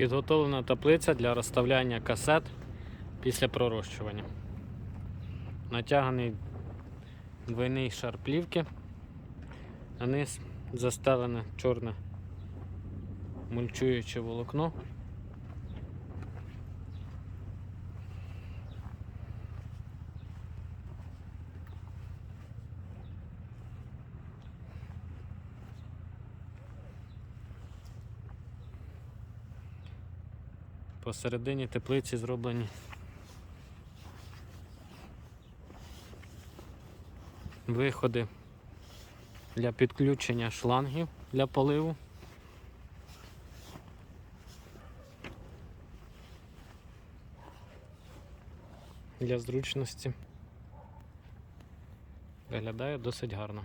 Підготовлена таплиця для розставляння касет після пророщування. Натяганий двойний шар плівки. На низ застелене чорне мульчуюче волокно. Посередині теплиці зроблені виходи для підключення шлангів для поливу. Для зручності. Виглядає досить гарно.